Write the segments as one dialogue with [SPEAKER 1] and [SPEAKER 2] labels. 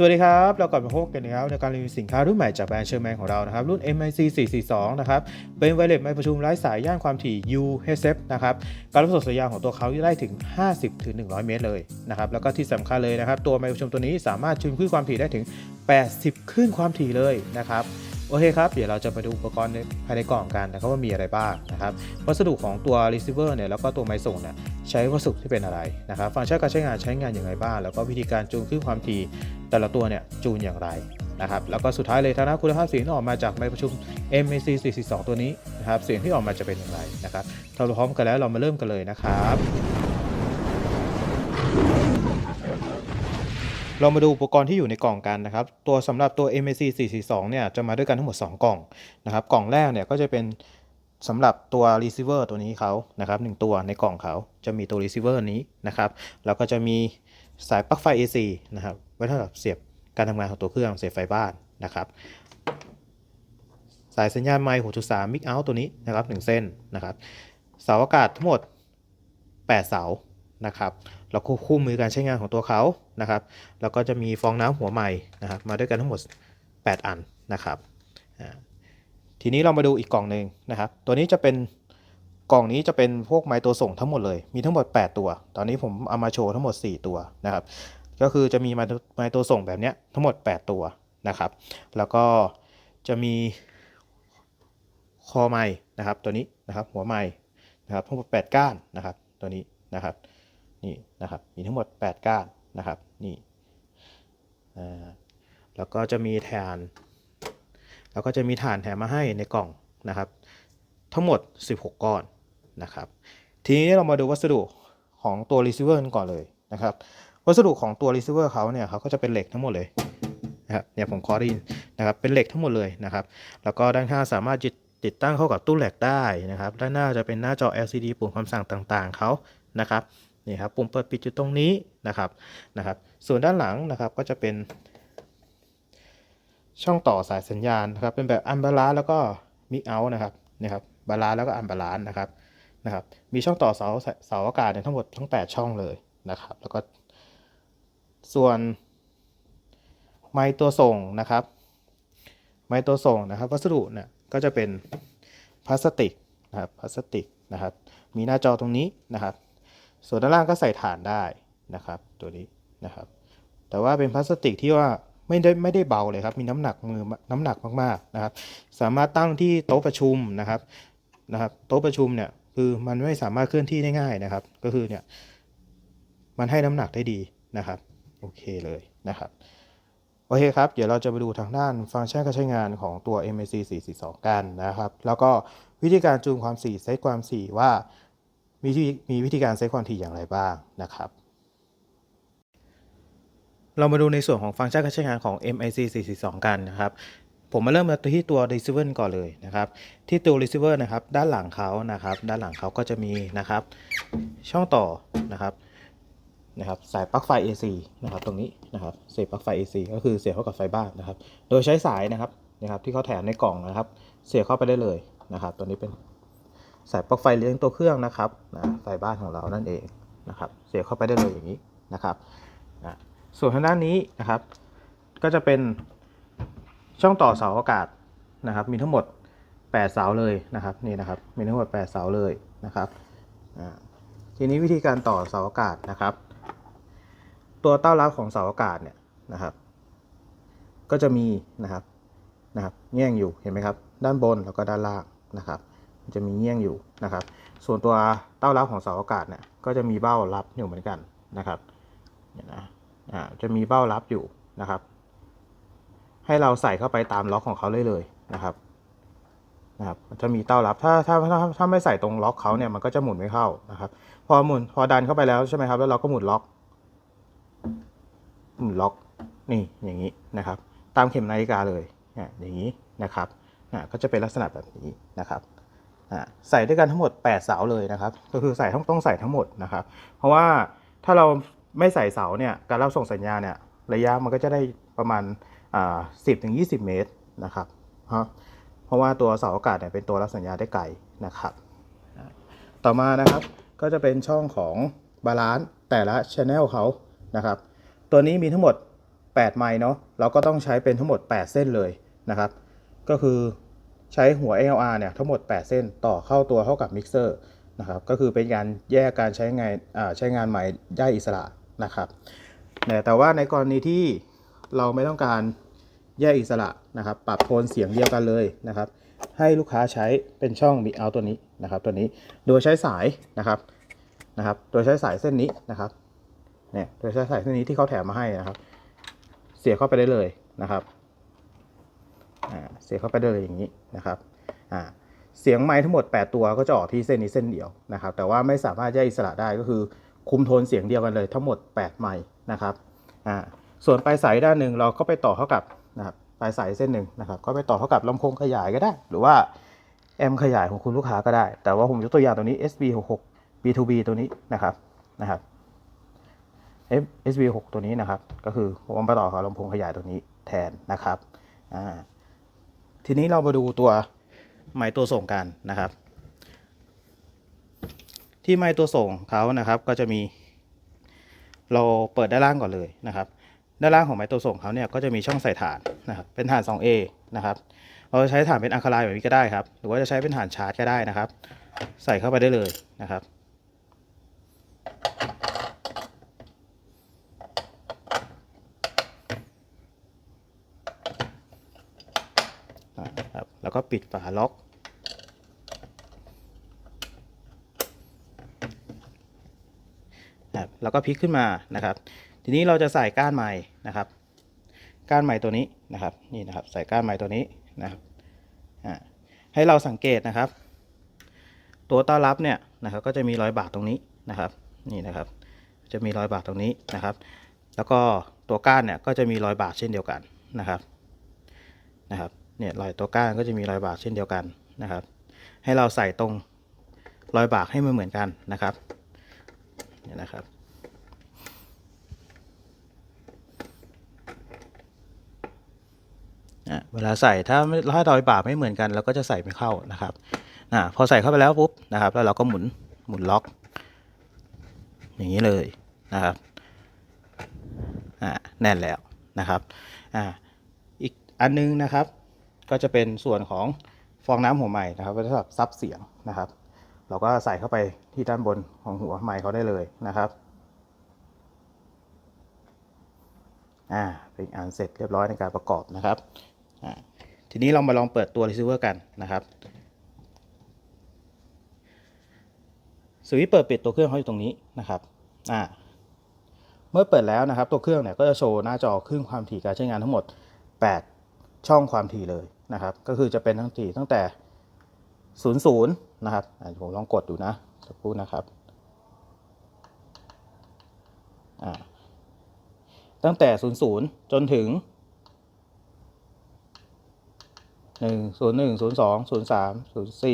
[SPEAKER 1] สวัสดีครับ เรากลับมาพบกันนะครับในการรีวิวสินค้ารุ่นใหม่จากแบรนด์เชอร์แมนของเรานะครับ รุ่น MIC 442 นะครับ เป็นไวเลสไมค์ประชุมไร้สายย่านความถี่ UHF นะครับ การรับส่งสัญญาณของตัวเขาได้ถึง 50 ถึง 100 เมตรเลยนะครับ แล้วก็ที่สำคัญเลยนะครับ ตัวไมค์ประชุมตัวนี้สามารถชุนคลื่นความถี่ได้ถึง 80 คลื่นความถี่เลยนะครับ โอเคครับ เดี๋ยวเราจะไปดูอุปกรณ์ภายในกล่องกันนะครับว่ามีอะไรบ้างนะครับ วัสดุของตัว receiver เนี่ยแล้วก็ตัวไมค์ส่งเนี่ยใช้วัสดุที่เป็นอะไรนะครับ ฟังก์ชันการใช้งานใช้งานอย่างไรบ้าง แล้วก็วิธีการจูนคลื่นความถี่แต่ละตัวเนี่ยจูนอย่างไรนะครับ แล้วก็สุดท้ายเลยทางด้านคุณภาพเสียงที่ออกมาจากไมค์ประชุม MAC 442 ตัวนี้นะครับ เสียงที่ออกมาจะเป็นอย่างไรนะครับถ้าเราพร้อมกันแล้วเรามาเริ่มกันเลยนะครับ เรามาดูอุปกรณ์ที่อยู่ในกล่องกันนะครับ ตัวสำหรับตัว MAC 442เนี่ยจะมาด้วยกันทั้งหมด 2 กล่องนะครับ กล่องแรกเนี่ยก็จะเป็นสำหรับตัว receiver ตัวนี้เขานะครับหนึ่งตัวในกล่องเขาจะมีตัว receiver นี้นะครับแล้วก็จะมีสายปลั๊กไฟ AC นะครับไว้สำหรับเสียบการทำงานของตัวเครื่องเสียบไฟบ้านนะครับ สายสัญญาณไมค์6.3 mic out ตัวนี้นะครับ1เส้นนะครับเสาอากาศทั้งหมด 8 เสา นะครับแล้วก็คู่มือการใช้งานของตัวเขานะครับ แล้วก็จะมีฟองน้ำหัวใหม่นะครับมาด้วยกันทั้งหมด 8 อันนะครับทีนี้เรามาดูอีกกล่องหนึ่งนะครับ ตัวนี้จะเป็นกล่องนี้จะเป็นพวกไม้ตัวส่งทั้งหมดเลย มีทั้งหมด 8 ตัว ตอนนี้ผมเอามาโชว์ทั้งหมด 4 ตัวนะครับ ก็คือจะมีไม้ตัวส่งแบบนี้ทั้งหมด 8 ตัวนะครับ แล้วก็จะมีคอไม้นะครับ ตัวนี้นะครับหัวไม้นะครับทั้งหมด 8 ก้านนะครับ ตัวนี้นะครับ นี่นะครับมีทั้งหมด 8 ก้านนะครับนี่แล้วก็จะมีฐานแล้วก็จะมีฐานแถมมาให้ในกล่องนะครับ ทั้งหมด 16 ก้อนนะครับ ทีนี้เรามาดูวัสดุของตัว receiver กันก่อนเลยนะครับ วัสดุของตัว receiver เขาเนี่ยเขาก็จะเป็นเหล็กทั้งหมดเลยนะครับเนี่ยผมขอดินนะครับเป็นเหล็กทั้งหมดเลยนะครับ แล้วก็ด้านข้างสามารถติดตั้งเข้ากับตู้แหลกได้นะครับ ด้านหน้าจะเป็นหน้าจอ LCD ปุ่มคำสั่งต่างๆเขานะครับ นี่ครับปุ่มเปิดปิดอยู่ตรงนี้นะครับนะครับ ส่วนด้านหลังนะครับก็จะเป็น ช่องต่อสายสัญญาณนะครับเป็นแบบอันบาลานแล้วก็มิกเอานะครับนะครับบาลานแล้วก็อันบาลานนะครับนะครับ มีช่องต่อเสาเสาอากาศเนี่ยทั้งหมดทั้ง 8 ช่องเลยนะครับ แล้วก็ส่วนไม้ตัวส่งนะครับ ไม้ตัวส่งนะครับ วัสดุเนี่ยก็จะเป็นพลาสติกนะครับพลาสติกนะครับ มีหน้าจอตรงนี้นะครับ ส่วนด้านล่างก็ใส่ฐานได้นะครับตัวนี้นะครับ แต่ว่าเป็นพลาสติกที่ว่าไม่ได้ไม่ได้เบาเลยครับ มีน้ำหนักมือน้ำหนักมากๆนะครับ สามารถตั้งที่โต๊ะประชุมนะครับนะครับ โต๊ะประชุมเนี่ยคือมันไม่สามารถเคลื่อนที่ได้ง่ายนะครับ ก็คือเนี่ยมันให้น้ำหนักได้ดีนะครับโอเคเลยนะครับโอเคครับ เดี๋ยวเราจะไปดูทางด้านฟังก์ชันการใช้งานของตัว MAC 442 กันนะครับ แล้วก็วิธีการจูนความถี่เซตความถี่ว่า มีที่มีวิธีการเซตความถี่อย่างไรบ้างนะครับ เรามาดูในส่วนของฟังก์ชันการใช้งานของ MIC 442 กันนะครับ ผมมาเริ่มมาที่ตัว receiver ก่อนเลยนะครับ ที่ตัว receiver นะครับ ด้านหลังเขานะครับ ด้านหลังเขาก็จะมีนะครับ ช่องต่อนะครับนะครับสายปลั๊กไฟ AC นะครับตรงนี้นะครับเสียบปลั๊กไฟ AC ก็คือเสียบเข้ากับไฟบ้านนะครับ โดยใช้สายนะครับนะครับที่เขาแถมในกล่องนะครับ เสียบเข้าไปได้เลยนะครับ ตัวนี้เป็น สายปลั๊กไฟเลี้ยงตัวเครื่องนะครับนะไฟบ้านของเรานั่นเองนะครับเสียบเข้าไปได้เลยอย่างนี้นะครับนะส่วนทางด้านนี้นะครับ ก็จะเป็นช่องต่อเสาอากาศนะครับ มีทั้งหมด 8 เสาเลยนะครับนี่นะครับมีทั้งหมด 8 เสาเลยนะครับอ่าทีนี้วิธีการต่อเสาอากาศนะครับ ตัวเต้ารับของเสาอากาศเนี่ยนะครับ ก็จะมีนะครับนะครับแง่งอยู่เห็นไหมครับ ด้านบนแล้วก็ด้านล่างนะครับ จะมีเงี้ยงอยู่นะครับ ส่วนตัวเต้ารับของเสาอากาศเนี่ยก็จะมีเบ้ารับอยู่เหมือนกันนะครับเนี่ยนะอ่าจะมีเบ้ารับอยู่นะครับ ให้เราใส่เข้าไปตามล็อกของเขาเลยเลยนะครับนะครับมันจะมีเต้ารับถ้าถ้าถ้าถ้าไม่ใส่ตรงล็อกเขาเนี่ยมันก็จะหมุนไม่เข้านะครับ พอหมุนพอดันเข้าไปแล้วใช่ไหมครับแล้วเราก็หมุนล็อกหมุนล็อกนี่อย่างนี้นะครับ ตามเข็มนาฬิกาเลยอย่างนี้นะครับก็จะเป็นลักษณะแบบนี้นะครับ ใส่ด้วยกันทั้งหมด 8 เสาเลยนะครับ ก็คือใส่ต้องต้องใส่ทั้งหมดนะครับ เพราะว่าถ้าเราไม่ใส่เสาเนี่ยการรับส่งสัญญาณเนี่ยระยะมันก็จะได้ประมาณอ่า10ถึง20เมตรนะครับเพราะว่าตัวเสาอากาศเนี่ยเป็นตัวรับสัญญาณได้ไกลนะครับ ต่อมานะครับก็จะเป็นช่องของบาลานซ์แต่ละช anel เขานะครับ ตัวนี้มีทั้งหมด 8 ไมค์เนาะเราก็ต้องใช้เป็นทั้งหมด 8 เส้นเลยนะครับ ก็คือ ใช้หัว LR เนี่ยทั้งหมด 8 เส้นต่อเข้าตัวเข้ากับมิกเซอร์นะครับก็คือเป็นการแยกการใช้งานใช้งานใหม่ได้อิสระนะครับแต่ว่าในกรณีที่เราไม่ต้องการแยกอิสระนะครับ ปรับโทนเสียงเดียวกันเลยนะครับ ให้ลูกค้าใช้เป็นช่องมิกเอาตัวนี้นะครับ ตัวนี้โดยใช้สายนะครับนะครับ โดยใช้สายเส้นนี้นะครับเนี่ยโดยใช้สายเส้นนี้ที่เขาแถมมาให้นะครับ เสียบเข้าไปได้เลยนะครับเสียบเข้าไปได้เลยอย่างนี้ นะครับอ่าเสียงไม้ทั้งหมด 8 ตัวก็จะออกที่เส้นนี้เส้นเดียวนะครับ แต่ว่าไม่สามารถแยกอิสระได้ก็คือคุมโทนเสียงเดียวกันเลยทั้งหมด 8 ไม้นะครับอ่าส่วนปลายสายด้านหนึ่งเราก็ไปต่อเข้ากับนะครับปลายสายเส้นหนึ่งนะครับก็ไปต่อเข้ากับลำโพงขยายก็ได้ หรือว่าแอมขยายของคุณลูกค้าก็ได้ แต่ว่าผมยกตัวอย่างตัวนี้ SB66 B2B ตัวนี้นะครับนะครับ SB6 ตัวนี้นะครับ ก็คือผมมาต่อกับลำโพงขยายตัวนี้แทนนะครับอ่า ทีนี้เรามาดูตัวไมค์ตัวส่งกันนะครับ ที่ไมค์ตัวส่งเขานะครับก็จะมี เราเปิดด้านล่างก่อนเลยนะครับ ด้านล่างของไมค์ตัวส่งเขาเนี่ยก็จะมีช่องใส่ฐานนะครับ เป็นฐาน 2A นะครับ เราจะใช้ฐานเป็นอะคาไลแบบนี้ก็ได้ครับ หรือว่าจะใช้เป็นฐานชาร์จก็ได้นะครับ ใส่เข้าไปได้เลยนะครับ นะครับแล้ว ก็ปิดฝาล็อกนะครับแล้วก็พลิกขึ้นมานะครับ ทีนี้เราจะใส่ก้านไม้นะครับ ก้านไม้ตัวนี้นะครับ นี่นะครับ ใส่ก้านไม้ตัวนี้นะครับให้เราสังเกตนะครับ ตัวต้อนรับเนี่ยนะครับ ก็จะมีรอยบากตรงนี้นะครับ นี่นะครับ จะมีรอยบากตรงนี้นะครับ แล้วก็ตัวก้านเนี่ยก็จะมีรอยบากเช่นเดียวกันนะครับนะครับ เนี่ยรอยตัวก้านก็จะมีรอยบากเช่นเดียวกันนะครับ ให้เราใส่ตรงรอยบากให้มันเหมือนกันนะครับเนี่ยนะครับอะเวลาใส่ถ้าถ้ารอยบากไม่เหมือนกันเราก็จะใส่ไม่เข้านะครับอะพอใส่เข้าไปแล้วปุ๊บนะครับ แล้วเราก็หมุนหมุนล็อก อย่างนี้เลยนะครับอ่าแน่นแล้วนะครับอ่าอีกอันนึงนะครับ ก็จะเป็นส่วนของฟองน้ำหัวใหม่นะครับก็จะสำหรับซับเสียงนะครับ เราก็ใส่เข้าไปที่ด้านบนของหัวไม้เขาได้เลยนะครับอ่าเป็นอันเสร็จเรียบร้อยในการประกอบนะครับอ่าทีนี้เรามาลองเปิดตัว receiver กันนะครับสวิตช์เปิดปิดตัวเครื่องเขาอยู่ตรงนี้นะครับอ่าเมื่อเปิดแล้วนะครับ ตัวเครื่องเนี่ยก็จะโชว์หน้าจอคลื่นความถี่การใช้งานทั้งหมด 8 ช่องความถี่เลย นะครับ ก็คือจะเป็นทั้งถี่ตั้งแต่00นย์นะครับผมลองกดดูนะสักครู่นะครับตั้งแต่00จนถึง 1 0 1 0 2 0 3 0 4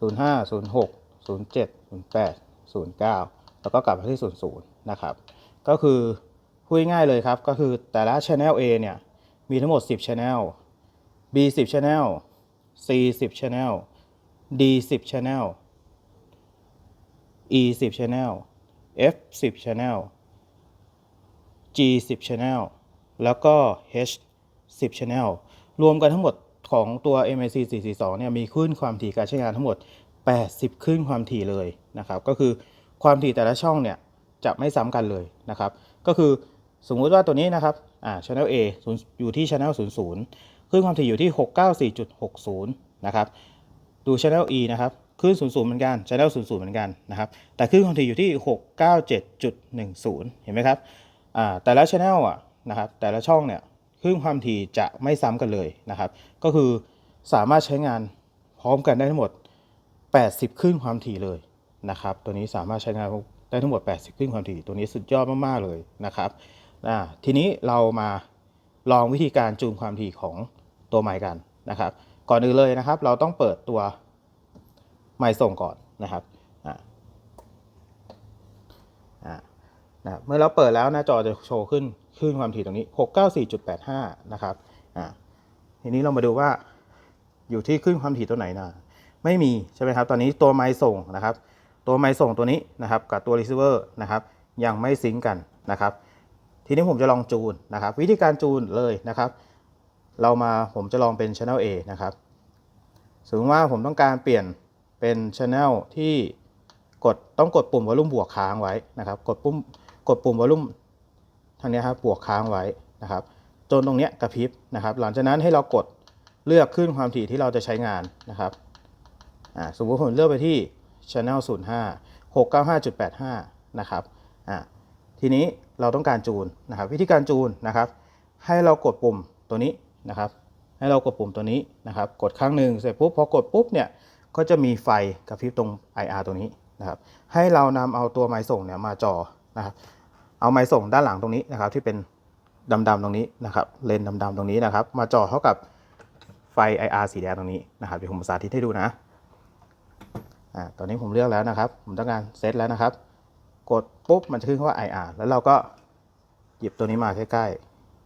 [SPEAKER 1] 0 5 0 6 0 7 0 8 0 9 แล้วก็กลับมาที่ 00 นะครับ ก็คือพูดง่ายเลยครับ ก็คือแต่ละ Channel A เนี่ย มีทั้งหมด 10 Channel B 10 Channel C 10 Channel D 10 Channel E 10 Channel F 10 Channel G 10 Channel แล้วก็ H 10 Channel รวมกันทั้งหมดของตัว MIC 442เนี่ยมีคลื่นความถี่การใช้งานทั้งหมด 80 คลื่นความถี่เลยนะครับ ก็คือความถี่แต่ละช่องเนี่ยจะไม่ซ้ำกันเลยนะครับ ก็คือสมมุติว่าตัวนี้นะครับอ่า Channel A อยู่ที่ Channel 00 คลื่นความถี่อยู่ที่ 694.60 นะครับ ดู Channel E นะครับ คลื่น 00 เหมือนกัน Channel 00 เหมือนกันนะครับ แต่คลื่นความถี่อยู่ที่ 697.10 เห็นไหมครับ อ่า แต่ละ Channel อะนะครับ แต่ละช่องเนี่ย คลื่นความถี่จะไม่ซ้ำกันเลยนะครับ ก็คือสามารถใช้งานพร้อมกันได้ทั้งหมด 80 คลื่นความถี่เลยนะครับ ตัวนี้สามารถใช้งานได้ทั้งหมด 80 คลื่นความถี่ ตัวนี้สุดยอดมาก ๆ เลยนะครับ อ่า ทีนี้เรามาลองวิธีการจูนความถี่ของ ตัวไมค์กันนะครับ ก่อนอื่นเลยนะครับ เราต้องเปิดตัวไมค์ส่งก่อนนะครับนะเมื่อเราเปิดแล้วหน้าจอจะโชว์ขึ้นคลื่นความถี่ตรงนี้ 694.85 นะครับอ่าทีนี้เรามาดูว่าอยู่ที่คลื่นความถี่ตัวไหนนะไม่มีใช่ไหมครับ ตอนนี้ตัวไมค์ส่งนะครับ ตัวไมค์ส่งตัวนี้นะครับ กับตัวรีเซิร์ฟเวอร์นะครับ ยังไม่ซิงก์กันนะครับ ทีนี้ผมจะลองจูนนะครับ วิธีการจูนเลยนะครับ เรามาผมจะลองเป็น Channel A นะครับสมมติว่าผมต้องการเปลี่ยนเป็น Channel ที่กดต้องกดปุ่มวอลลุ่มบวกค้างไว้นะครับ กดปุ่มกดปุ่มวอลลุ่มทางนี้ครับบวกค้างไว้นะครับ จนตรงนี้กระพริบนะครับ หลังจากนั้นให้เรากดเลือกขึ้นความถี่ที่เราจะใช้งานนะครับสมมติผมเลือกไปที่ Channel 05 695.85 นะครับอ่าทีนี้เราต้องการจูนนะครับ วิธีการจูนนะครับ ให้เรากดปุ่มตัวนี้ นะครับ ให้เรากดปุ่มตัวนี้นะครับ กดครั้งหนึ่งเสร็จปุ๊บพอกดปุ๊บเนี่ยก็จะมีไฟกระพริบตรง IR ตัวนี้นะครับ ให้เรานำเอาตัวไม้ส่งเนี่ยมาจอนะครับ เอาไม้ส่งด้านหลังตรงนี้นะครับ ที่เป็นดำๆตรงนี้นะครับ เลนดำๆตรงนี้นะครับ มาจอเข้ากับไฟ IR สีแดงตรงนี้นะครับเดี๋ยวผมสาธิตให้ดูนะอ่าตอนนี้ผมเลือกแล้วนะครับ ผมต้องการเซตแล้วนะครับ กดปุ๊บมันจะขึ้นว่า IR แล้วเราก็หยิบตัวนี้มาใกล้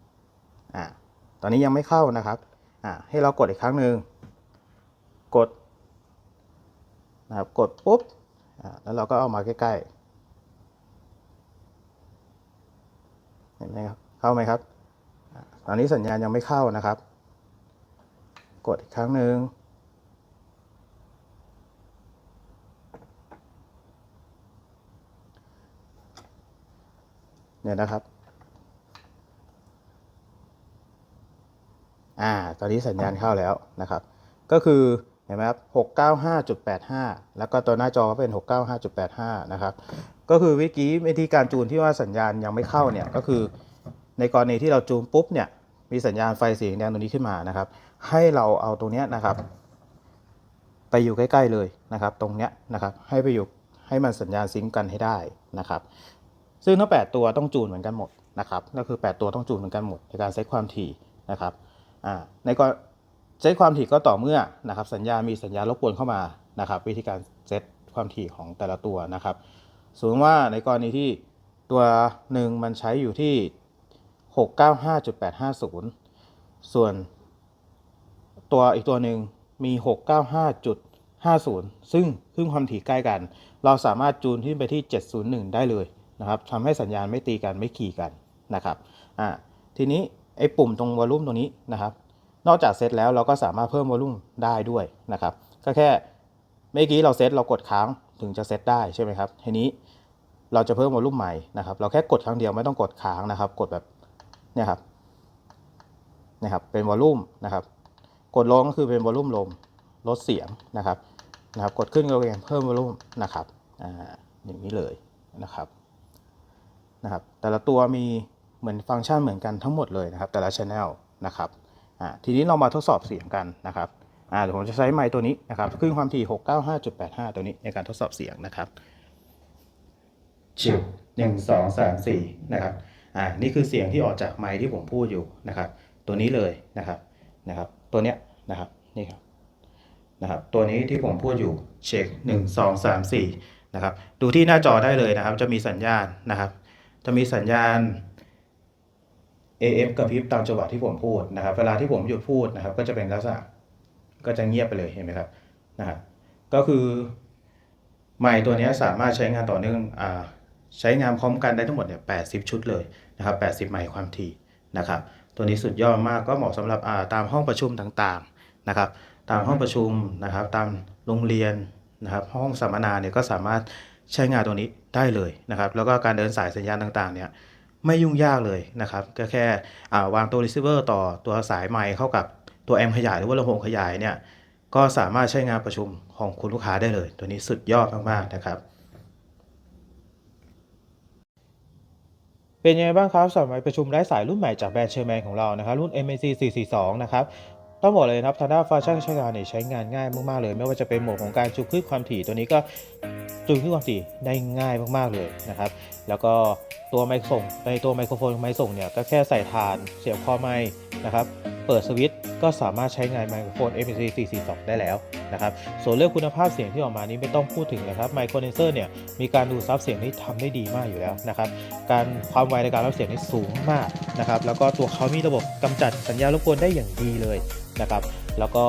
[SPEAKER 1] ๆอ่า ตอนนี้ยังไม่เข้านะครับอ่าให้เรากดอีกครั้งหนึ่งกดนะครับกดปุ๊บแล้วเราก็เอามาใกล้ๆเห็นไหมครับเข้าไหมครับ ตอนนี้สัญญาณยังไม่เข้านะครับ กดอีกครั้งหนึ่งเนี่ยนะครับ อ่า ตอนนี้สัญญาณเข้าแล้วนะครับ ก็คือเห็นไหมครับ695.85แล้วก็ตัวหน้าจอก็เป็น695.85นะครับ ก็คือวิกี้วิธีการจูนที่ว่าสัญญาณยังไม่เข้าเนี่ย ก็คือในกรณีที่เราจูนปุ๊บเนี่ย มีสัญญาณไฟสีแดงตรงนี้ขึ้นมานะครับ ให้เราเอาตรงเนี้ยนะครับ ไปอยู่ใกล้ๆเลยนะครับ ตรงเนี้ยนะครับ ให้ไปอยู่ให้มันสัญญาณซิงก์กันให้ได้นะครับ ซึ่งทั้ง8ตัวต้องจูนเหมือนกันหมดนะครับ ก็คือ 8 ตัวต้องจูนเหมือนกันหมดในการเซตความถี่นะครับอ่า ในกรเซตความถี่ก็ต่อเมื่อนะครับสัญญามีสัญญาณรบกวนเข้ามานะครับวิธีการเซตความถี่ของแต่ละตัวนะครับสมมติว่าในกรณีที่ตัวหนึ่งมันใช้อยู่ที่ 695.850 ส่วนตัวอีกตัวหนึ่งมี 695.50 ซึ่งซึ่งความถี่ใกล้กัน เราสามารถจูนขึ้นไปที่ 701 ได้เลยนะครับทำให้สัญญาณไม่ตีกันไม่ขี่กันนะครับอ่าทีนี้ ไอ้ปุ่มตรงวอลลุ่มตรงนี้นะครับ นอกจากเซตแล้วเราก็สามารถเพิ่มวอลลุ่มได้ด้วยนะครับ ก็แค่เมื่อกี้เราเซตเรากดค้างถึงจะเซตได้ใช่ไหมครับ ทีนี้เราจะเพิ่มวอลลุ่มใหม่นะครับ เราแค่กดครั้งเดียวไม่ต้องกดค้างนะครับ กดแบบเนี่ยครับนะครับ เป็นวอลลุ่มนะครับ กดลงก็คือเป็นวอลลุ่มลมลดเสียงนะครับนะครับ กดขึ้นก็เป็นเพิ่มวอลลุ่มนะครับอ่าอย่างนี้เลยนะครับนะครับ แต่ละตัวมี เหมือนฟังก์ชันเหมือนกันทั้งหมดเลยนะครับแต่ละช anel นะครับทีนี้เรามาทดสอบเสียงกันนะครับเดี๋ยวผมจะใช้ไมค์ตัวนี้นะครับคลื่นความถี่ 695.85 ตัวนี้ในการทดสอบเสียงนะครับชิบหนึ่งสองสามสี่นะครับอ่านี่คือเสียงที่ออกจากไมค์ที่ผมพูดอยู่นะครับ ตัวนี้เลยนะครับนะครับ ตัวเนี้ยนะครับนี่ครับนะครับตัวนี้ที่ผมพูดอยู่เช็คหนึ่งสองสามสี่นะครับ ดูที่หน้าจอได้เลยนะครับ จะมีสัญญาณนะครับ จะมีสัญญาณ AF กระพริบตามจังหวะที่ผมพูดนะครับ เวลาที่ผมหยุดพูดนะครับ ก็จะเป็นลักษณะก็จะเงียบไปเลยเห็นไหมครับนะครับก็คือไมค์ตัวนี้สามารถใช้งานต่อเนื่องอใช้งานพร้อมกันได้ทั้งหมดเนี่ย80ชุดเลยนะครับ80ไมค์ความถี่นะครับ ตัวนี้สุดยอดมากก็เหมาะสำหรับาตามห้องประชุมต่างๆนะครับ ตามห้องประชุมนะครับ ตามโรงเรียนนะครับ ห้องสัมมนาเนี่ยก็สามารถใช้งานตัวนี้ได้เลยนะครับ แล้วก็การเดินสายสัญญาณต่างๆเนี่ย ไม่ยุ่งยากเลยนะครับ ก็แค่วางตัว receiver ต่อตัวสายไมค์เข้ากับตัวแอมป์ขยายหรือว่าลำโพงขยายเนี่ยก็สามารถใช้งานประชุมของคุณลูกค้าได้เลย ตัวนี้สุดยอดมากๆนะครับ เป็นยังไงบ้างครับสำหรับประชุมไร้สายรุ่นใหม่จากแบรนด์เชอร์แมนของเรานะครับรุ่น MAC 442 นะครับ ต้องบอกเลยนะครับทางด้านฟังก์ชันการใช้งานเนี่ยใช้งานง่ายมากๆเลย ไม่ว่าจะเป็นโหมดของการจูนขึ้นความถี่ตัวนี้ก็จูนขึ้นความถี่ได้ง่ายมากๆเลยนะครับ แล้วก็ตัวไมโค์ส่งในตัวไมโครโฟนไมโค์ส่งเนี่ยก็แค่ใส่ฐานเสียบคอไมค์นะครับเปิดสวิตช์ก็สามารถใช้งานไมโครโฟน MAC 442 ได้แล้วนะครับส่วนเรื่องคุณภาพเสียงที่ออกมานี้ไม่ต้องพูดถึงนะครับไมโครเนเซอร์เนี่ยมีการดูดซับเสียงที่ทำได้ดีมากอยู่แล้วนะครับการความไวในการรับเสียงนี่สูงมากนะครับแล้วก็ตัวเขามีระบบกำจัดสัญญาณรบกวนได้อย่างดีเลย นะครับแล้วก็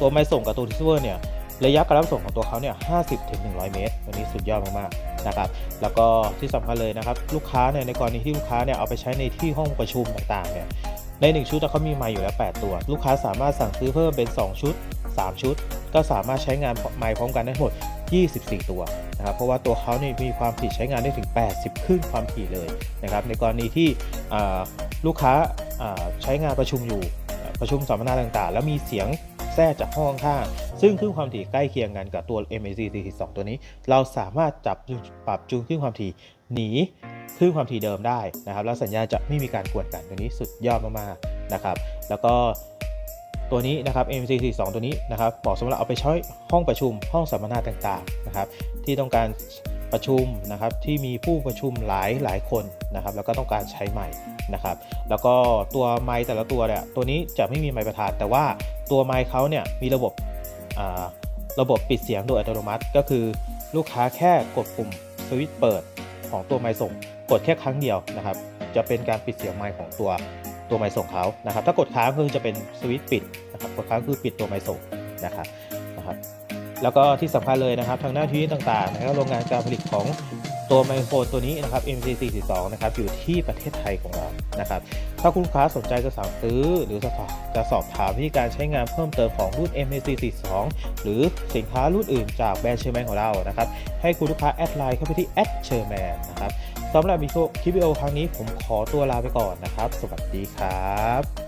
[SPEAKER 1] ตัวไมค์ส่งกับตัวทิสเวอร์เนี่ยระยะการรับส่งของตัวเขาเนี่ย50ถึง100 เมตร วันนี้สุดยอดมากๆนะครับ แล้วก็ที่สำคัญเลยนะครับ ลูกค้าเนี่ยในกรณีที่ลูกค้าเนี่ยเอาไปใช้ในที่ห้องประชุมต่างๆเนี่ย ใน 1 ชุดเขามีไมค์อยู่แล้ว 8 ตัว ลูกค้าสามารถสั่งซื้อเพิ่มเป็น 2 ชุด 3 ชุด ก็สามารถใช้งานไมค์พร้อมกันได้หมด 24 ตัวนะครับ เพราะว่าตัวเขาเนี่ยมีความถี่ใช้งานได้ถึง 80คลื่นความถี่เลยนะครับ ในกรณีที่ลูกค้าใช้งานประชุมอยู่ ประชุมสัมมนาต่างๆ แล้วมีเสียงแทรกจากห้องข้างซึ่งคลื่นความถี่ใกล้เคียงกันกับตัว MAC 42ตัวนี้ เราสามารถจับปรับจูนคลื่นความถี่หนีคลื่นความถี่เดิมได้นะครับ แล้วสัญญาณจะไม่มีการกวนกันตัวนี้สุดยอดมากๆนะครับ แล้วก็ตัวนี้นะครับ MAC 42ตัวนี้นะครับเหมาะสำหรับเอาไปใช้ห้องประชุมห้องสัมมนาต่างๆนะครับ ที่ต้องการประชุมนะครับที่มีผู้ประชุมหลายหลายคนนะครับ แล้วก็ต้องการใช้ไมค์ นะครับแล้วก็ตัวไมค์แต่ละตัวเนี่ยตัวนี้จะไม่มีไมค์ประธาน แต่ว่าตัวไมค์เขาเนี่ยมีระบบระบบปิดเสียงโดยอัตโนมัติ ก็คือลูกค้าแค่กดปุ่มสวิตช์เปิดของตัวไมค์ส่ง กดแค่ครั้งเดียวนะครับ จะเป็นการปิดเสียงไมค์ของตัวตัวไมค์ส่งเขานะครับ ถ้ากดค้างคือจะเป็นสวิตช์ปิดนะครับกดค้างคือปิดตัวไมค์ส่งนะครับนะครับแล้วก็ที่สำคัญเลยนะครับ ทางหน้าที่ต่างๆนะครับโรงงานการผลิตของ ตัวไมโครตัวนี้นะครับ MC42 นะครับอยู่ที่ประเทศไทยของเรานะครับถ้าคุณลูกค้าสนใจจะสั่งซื้อหรือจะสอบจะสอบถามวิธีการใช้งานเพิ่มเติมของรุ่น MC42 หรือสินค้ารุ่นอื่นจากแบรนด์เชอร์แมนของเรานะครับให้คุณลูกค้าแอดไลน์เข้าไปที่แอดเชอร์แมนนะครับสำหรับคลิปวิดีโอครั้งนี้ผมขอตัวลาไปก่อนนะครับ สวัสดีครับ